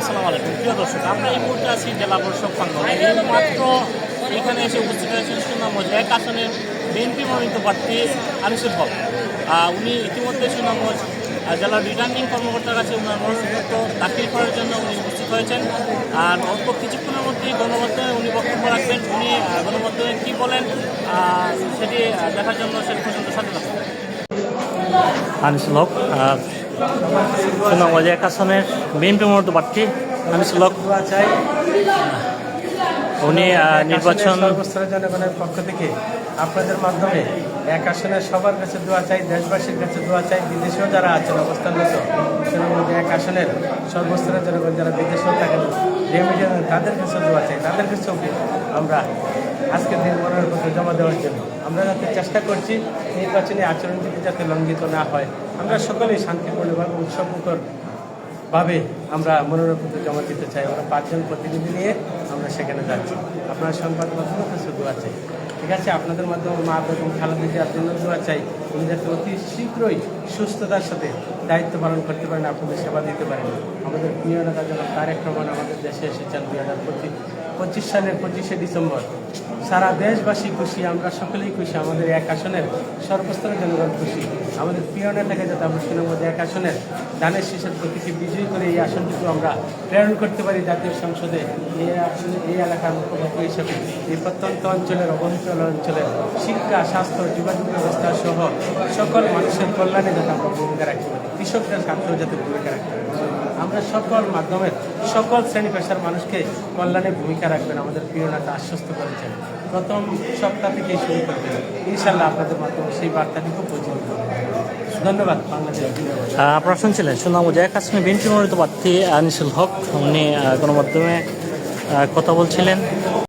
আসসালামু আলাইকুম। প্রিয় দর্শক, আমরা এই মুহূর্তে আছি জেলা পরিষদ প্রাঙ্গণে। এই মাত্র এখানে এসে উপস্থিত হয়েছেন সুনামগঞ্জ এক আসনে বিএনপি মনোনীত প্রার্থী আনিসুল হক। উনি ইতিমধ্যে সুনামগঞ্জ জেলার রিটার্নিং কর্মকর্তার কাছে ওনার মনোনয়নপত্র দাখিল করার জন্য উনি উপস্থিত হয়েছেন। আর অল্প কিছুক্ষণের মধ্যেই গণমাধ্যমে উনি বক্তব্য রাখবেন। উনি গণমাধ্যমে কী বলেন সেটি দেখার জন্য সেটি পর্যন্ত সাথে থাকুন আনিসুল হক সুনামগঞ্জ এক আসনের বিএনপি মনোনীত প্রার্থী হক। দোয়া চাই উনি নির্বাচন জনগণের পক্ষ থেকে আপনাদের মাধ্যমে এক আসনে সবার কাছে দোয়া চাই দেশবাসীর কাছে দোয়া চাই বিদেশেও যারা আছেন অবস্থানরত সেরকম এক আসনের সর্বস্তরের জনগণ যারা বিদেশেও থাকেন তাদের কাছে দোয়া চাই তাদের কাছেও আমরা আজকের দিন মনোনয়নপত্র জমা দেওয়ার জন্য। আমরা যাতে চেষ্টা করছি নির্বাচনী আচরণবিধি যাতে লঙ্ঘিত না হয়, আমরা সকলেই শান্তিপূর্ণভাবে উৎসবমুখর ভাবে আমরা মনোনয়নপত্র জমা দিতে চাই। আমরা পাঁচজন প্রতিনিধি নিয়ে আমরা সেখানে যাচ্ছি। আপনার সংবাদ মাধ্যমে কাছে দোয়া চাই। ঠিক আছে, আপনাদের মাধ্যমে মা বেগম খালেদা জিয়ার জন্য দোয়া চাই। উনি যাতে অতি শীঘ্রই সুস্থতার সাথে দায়িত্ব পালন করতে পারেন, আপনাদের সেবা দিতে পারেন। আমাদের প্রিয় নেতা যেন তারেক রহমান আমাদের দেশে এসেছেন দুই হাজার পঁচিশ পঁচিশ সালের পঁচিশে ডিসেম্বর। সারা দেশবাসী খুশি, আমরা সকলেই খুশি, আমাদের এক আসনের সর্বস্তরের জনগণ খুশি। আমাদের প্রিয় নেতাকে যাতে আমরা সুনামগঞ্জ এক আসনের ধানের শীষের প্রতীকে বিজয়ী করে এই আসনটুকু আমরা প্রেরণ করতে পারি জাতীয় সংসদে এই আসনে, এই এলাকার মুখ্যমন্ত্রী হিসেবে। এই প্রত্যন্ত অঞ্চলের অবহেলিত অঞ্চলের শিক্ষা, স্বাস্থ্য, যোগাযোগ ব্যবস্থা সহ সকল মানুষের কল্যাণে যাতে আমরা ভূমিকা রাখতে পারি কৃষকদের স্বার্থেও যাতে ভূমিকা রাখতে পারি আমরা সকল মাধ্যমের, সকল শ্রেণি পেশার মানুষকে কল্যাণে ভূমিকা রাখবেন, আমাদের নেতা আশ্বস্ত করেছেন প্রথম সপ্তাহ থেকে শুরু করবেন ইনশাল্লাহ আপনাদের মাধ্যমে সেই বার্তাটিকে পৌঁছে ধন্যবাদ, বাংলাদেশ আপনারা শুনছিলেন সুনামগঞ্জ এক কাশ্মীর বিএনপি মনোনীত প্রার্থী আনিসুল হক, উনি গণমাধ্যমে কথা বলছিলেন।